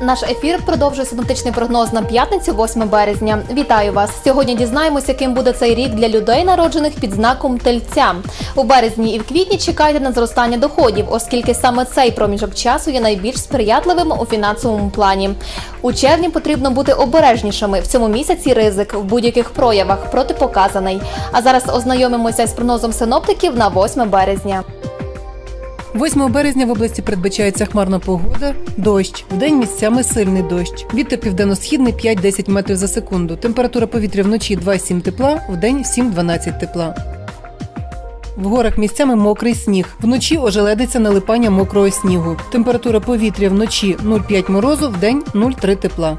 Наш ефір продовжує синоптичний прогноз на п'ятницю, 8 березня. Вітаю вас! Сьогодні дізнаємося, яким буде цей рік для людей, народжених під знаком тельця. У березні і в квітні чекайте на зростання доходів, оскільки саме цей проміжок часу є найбільш сприятливим у фінансовому плані. У червні потрібно бути обережнішими. В цьому місяці ризик в будь-яких проявах протипоказаний. А зараз ознайомимося з прогнозом синоптиків на 8 березня. 8 березня в області передбачається хмарна погода, дощ. Вдень місцями сильний дощ. Вітер південно-східний 5-10 метрів за секунду. Температура повітря вночі 2-7 тепла, вдень 7-12 тепла. В горах місцями мокрий сніг. Вночі ожеледиться налипання мокрого снігу. Температура повітря вночі 0,5 морозу, вдень 0,3 тепла.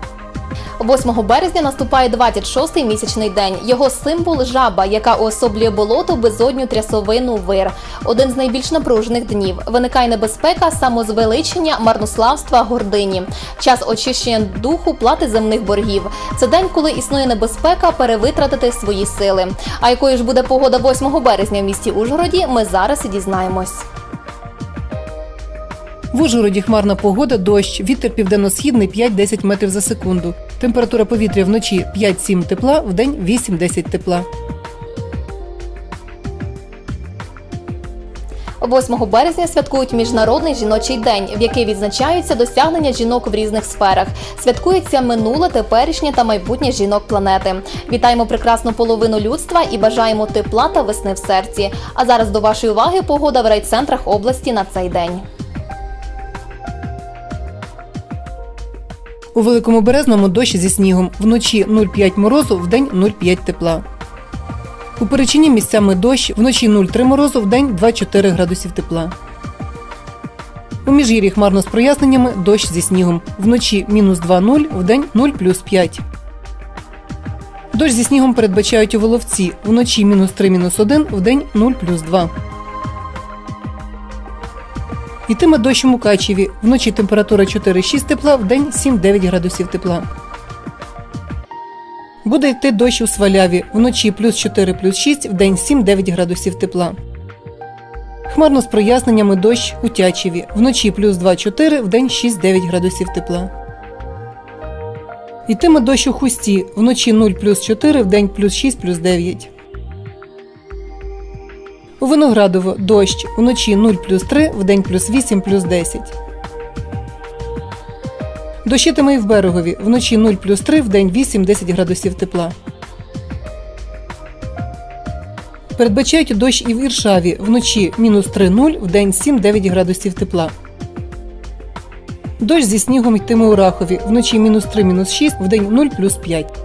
8 березня наступає 26-й місячний день. Його символ жаба, яка уособлює болото, безодню, трясовину, вир. Один з найбільш напружених днів. Виникає небезпека, самозвеличення, марнославства, гордині. Час очищення духу, плати земних боргів. Це день, коли існує небезпека перевитратити свої сили. А якою ж буде погода 8 березня в місті Ужгороді, ми зараз і дізнаємось. В Ужгороді хмарна погода, дощ, вітер південно-східний 5-10 метрів за секунду. Температура повітря вночі 5-7 тепла, вдень 8-10 тепла. 8 березня святкують Міжнародний жіночий день, в який відзначаються досягнення жінок в різних сферах. Святкується минуле, теперішнє та майбутнє жінок планети. Вітаємо прекрасну половину людства і бажаємо тепла та весни в серці. А зараз до вашої уваги погода в райцентрах області на цей день. У Великому Березному дощ зі снігом. Вночі 0,5 морозу, вдень 0,5 тепла. У Перечині місцями дощ, вночі 0,3 морозу, вдень 2,4 градусів тепла. У Міжгір'ї хмарно з проясненнями дощ зі снігом. Вночі мінус 2,0, вдень 0 плюс 5. Дощ зі снігом передбачають у Воловці. Вночі мінус 3, мінус 1, вдень 0 плюс 2. Йтиме дощ у Мукачеві. Вночі температура 4-6 тепла, вдень 7-9 градусів тепла. Буде йти дощ у Сваляві. Вночі плюс 4 плюс 6, вдень 7-9 градусів тепла. Хмарно з проясненнями дощ у Тячеві. Вночі плюс 2-4, вдень 6-9 градусів тепла. Йтиме дощ у Хусті. Вночі 0 плюс 4, вдень плюс 6 плюс 9. У Виноградово дощ. Вночі 0 плюс 3, вдень плюс 8 плюс 10. Дощитиме і в берегові. Вночі 0 плюс 3, вдень 8-10 градусів тепла. Передбачають дощ і в Іршаві. Вночі мінус 3-0, вдень 7-9 градусів тепла. Дощ зі снігом йтиме у Рахові. Вночі мінус 3, мінус 6, вдень 0 плюс 5.